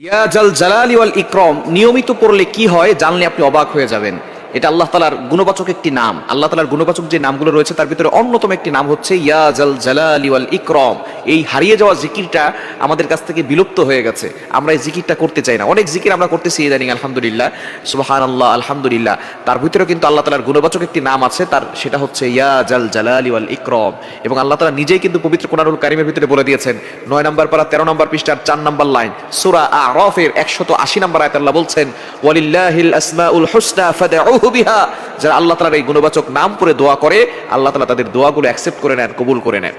ইয়া জাল জালালি ওয়াল ইকরম নিয়মিত পড়লে কি হয়? জানলে আপনি অবাক হয়ে যাবেন। এটা আল্লাহ তালার গুণবাচক একটি নাম। আল্লাহ তালার গুণবাচক যে নামগুলো রয়েছে, তার ভিতরে অন্যতম একটি নাম হচ্ছে ইয়া জাল জালালি ওয়াল ইকরম। এই হারিয়ে যাওয়া জিকিরটা আমাদের কাছ থেকে বিলুপ্ত হয়ে গেছে। আমরা এই জিকিরটা করতে চাই না। অনেক জিকির আমরা করতেছি ইদানিং, আলহামদুলিল্লাহ। সুবাহান আল্লাহ আলহামদুলিল্লাহ। তার ভিতরে কিন্তু আল্লাহ তালার গুণবাচক একটি নাম আছে, তার সেটা হচ্ছে ইয়া জাল জালালি ওয়াল ইকরম। এবং আল্লাহ তালা নিজেই কিন্তু পবিত্র কোরআনুল কারিমের ভিতরে বলে দিয়েছেন, নয় নম্বর পারা, তেরো নম্বর পৃষ্ঠার চার নম্বর লাইন, সুরা আরফের একশত আশি নম্বর আয়াত আল্লাহ বলছেন, ওয়ালিল্লাহিল আসমাউল হুসনা ফাদউহু বিহা। যারা আল্লাহ তালার এই গুণবাচক নাম করে দোয়া করে, আল্লাহ তালা তাদের দোয়াগুলো অ্যাকসেপ্ট করে নেন, কবুল করে নেন।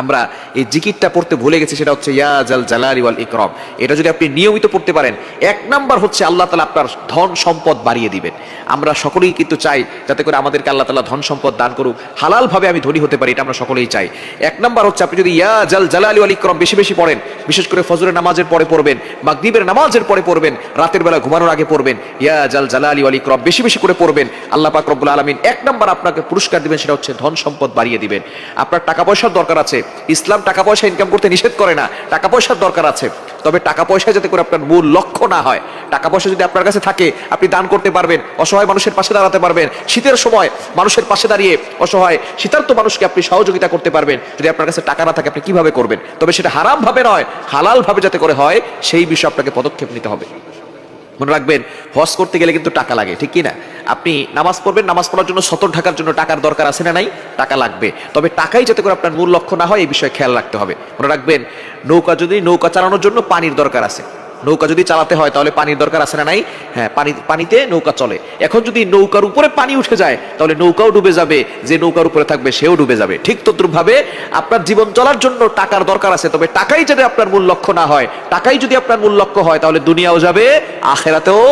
আমরা এই জিকিরটা পড়তে ভুলে গেছি, সেটা হচ্ছে ইয়া জাল জালালি ওয়াল ইকরাম। এটা যদি আপনি নিয়মিত পড়তে পারেন, এক নাম্বার হচ্ছে আল্লাহ তাআলা আপনার ধন সম্পদ বাড়িয়ে দিবেন। আমরা সকলেই কিন্তু চাই যাতে করে আমাদেরকে আল্লাহ তাআলা ধন সম্পদ দান করুক। হালাল ভাবে আমি ধনী হতে পারি, এটা আমরা সকলেই চাই। এক নাম্বার হচ্ছে আপনি যদি ইয়া জাল জালালি ওয়াল ইকরাম বেশি বেশি পড়েন, বিশেষ করে ফজরের নামাজের পরে পড়বেন, মাগরিবের নামাজের পরে পড়বেন, রাতের বেলা ঘুমানোর আগে পড়বেন, ইয়া জাল জালালি ওয়াল ইকরাম বেশি বেশি করে পড়বেন, আল্লাহ পাক রব্বুল আলামিন এক নাম্বার আপনাকে পুরস্কার দিবেন, সেটা হচ্ছে ধন সম্পদ বাড়িয়ে দিবেন। আপনার টাকা পয়সার দরকার আছে ইসলাম টাকা পয়সা ইনকাম করতে নিষেধ করে না। টাকা পয়সার দরকার আছে। তবে টাকা পয়সা যাতে করে আপনার মূল লক্ষ্য না হয়, টাকা পয়সা যদি আপনার কাছে থাকে, আপনি দান করতে পারবেন, অসহায় মানুষের পাশে দাঁড়াতে পারবেন। শীতের সময় মানুষের পাশে দাঁড়িয়ে অসহায়, শীতার্থ মানুষকে আপনি সহযোগিতা করতে পারবেন। যদি আপনার কাছে টাকা না থাকে, আপনি কীভাবে করবেন? তবে সেটা হারাম ভাবে নয় হালাল ভাবে যাতে করে হয়, সেই বিষয়ে আপনাকে পদক্ষেপ নিতে হবে। মনে রাখবেন, হজ করতে গেলে কিন্তু টাকা লাগে, ঠিক কি না? আপনি নামাজ পড়বেন, নামাজ পড়ার জন্য সতর ঢাকার জন্য টাকার দরকার আছে না নাই? টাকা লাগবে। তবে টাকাই যাতে করে আপনার মূল লক্ষ্য না হয়, এই বিষয়ে খেয়াল রাখতে হবে। মনে রাখবেন, নৌকা যদি নৌকা চালানোর জন্য পানির দরকার আছে নৌকা যদি চালাতে হয়, তাহলে পানির দরকার আছে না নাই? হ্যাঁ পানি, পানিতে নৌকা চলে। এখন যদি নৌকার উপরে পানি উঠে যায়, তাহলে নৌকাও ডুবে যাবে। যে নৌকার উপরে থাকবে, সেও ডুবে যাবে। ঠিক তদ্রুপ ভাবে আপনার জীবন চলার জন্য টাকার দরকার আছে, তবে টাকাই যদি আপনার মূল লক্ষ্য না হয়, টাকাই যদি আপনার মূল লক্ষ্য হয়, তাহলে দুনিয়াও যাবে, আখেরাতেও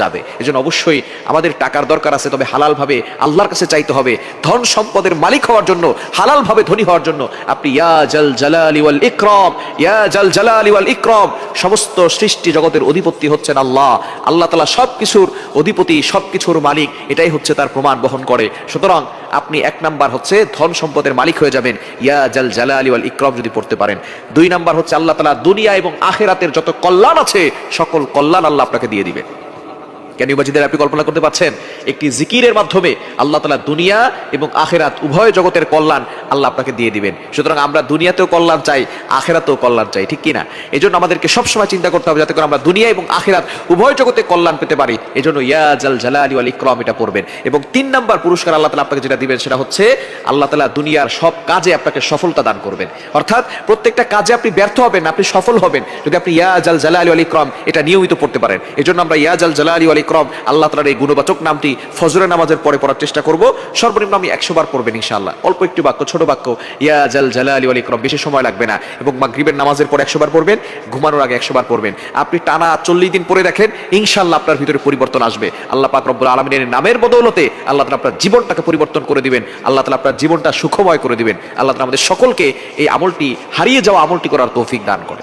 যাবে। এজন্য অবশ্যই আমাদের টাকার দরকার আছে, তবে হালালভাবে আল্লাহর কাছে চাইতে হবে। ধন সম্পদের মালিক হওয়ার জন্য হালাল ভাবে ধনী হওয়ার জন্য আপনি ইয়া জাল জালালি ওয়াল ইকরাম, ইয়া জাল জালালি ওয়াল ইকরাম, সমস্ত সৃষ্টি জগতের অধিপতি হচ্ছেন আল্লাহ। আল্লাহ তাআলা সবকিছুর অধিপতি, সবকিছুর মালিক। এটাই হচ্ছে তার প্রমাণ বহন করে। সুতরাং আপনি এক নাম্বার হচ্ছে ধন সম্পদের মালিক হয়ে যাবেন। ইয়া জাল জালালি ওয়াল ইকরাম যদি পড়তে পারেন। দুই নাম্বার হচ্ছে আল্লাহ তালা দুনিয়া এবং আখেরাতের যত কল্যাণ আছে, সকল কল্যাণ আল্লাহ আপনাকে দিয়ে দিবেন জ্ঞানী বাজিদের আপনি কল্পনা করতে পারছেন? একটি জিকিরের মাধ্যমে আল্লাহ তালা দুনিয়া এবং আখেরাত উভয় জগতের কল্যাণ আল্লাহ আপনাকে দিয়ে দিবেন। সুতরাং আমরা দুনিয়াতেও কল্যাণ চাই, আখেরাতেও কল্যাণ চাই, ঠিক কিনা? এই জন্য আমাদেরকে সবসময় চিন্তা করতে হবে যাতে করে আমরা দুনিয়া এবং আখেরাত উভয় জগতে কল্যাণ পেতে পারি। এই জন্য ইয়া জাল জালালি ওয়াল ইকরাম এটা পড়বেন। এবং তিন নাম্বার পুরস্কার আল্লাহ তালা আপনাকে যেটা দিবেন সেটা হচ্ছে আল্লাহ তালা দুনিয়ার সব কাজে আপনাকে সফলতা দান করবেন। অর্থাৎ প্রত্যেকটা কাজে আপনি ব্যর্থ হবেন, আপনি সফল হবেন যদি আপনি ইয়া জাল জালালি ওয়াল ইকরাম এটা নিয়মিত পড়তে পারেন। এই জন্য আমরা ইয়া জাল জালালি ওয়াল ইকরাম আল্লাহ তালার এই গুণবাচক নামটি ফজরের নামাজের পরে পড়ার চেষ্টা করব। সর্বনিম্ন আমি একশো বার পড়বেন ইনশাআল্লাহ। অল্প একটু বাক্য ছোট বাক্য, ইয়া জাল জালা আলী আলী ইকরম, বেশি সময় লাগবে না। এবং মাগরিবের নামাজের পর একশো বার পড়বেন, ঘুমানোর আগে একশো বার পড়বেন। আপনি টানা চল্লিশ দিন পরে দেখেন ইনশাল্লাহ আপনার ভিতরে পরিবর্তন আসবে। আল্লাহ পাক রব্বুল আলমিনের নামের বদৌলতে আল্লাহ তালা আপনার জীবনটাকে পরিবর্তন করে দিবেন, আল্লাহ তালা আপনার জীবনটা সুখময় করে দিবেন। আল্লাহ তালা আমাদের সকলকে এই আমলটি, হারিয়ে যাওয়া আমলটি করার তৌফিক দান করে